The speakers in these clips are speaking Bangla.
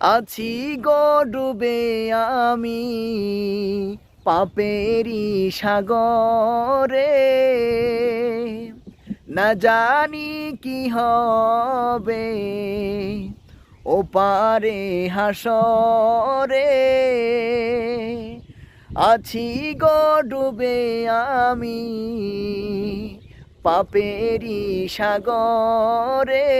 আছি গো ডুবে আমি পাপেরি সাগরে। না জানি কি হবে ও পারে হাসরে। আছি গো ডুবে আমি পাপেরি সাগরে।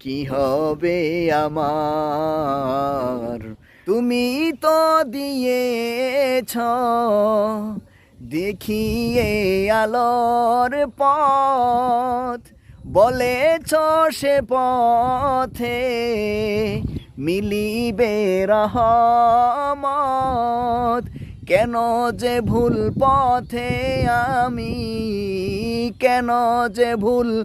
কি হবে আমার? তুমি তো দিয়েছ, দেখিয়ে আলোর পথ। বলেছ সে পথে মিলিবে রহমত। কেন যে ভুল পথে আমি, কেন যে ভুল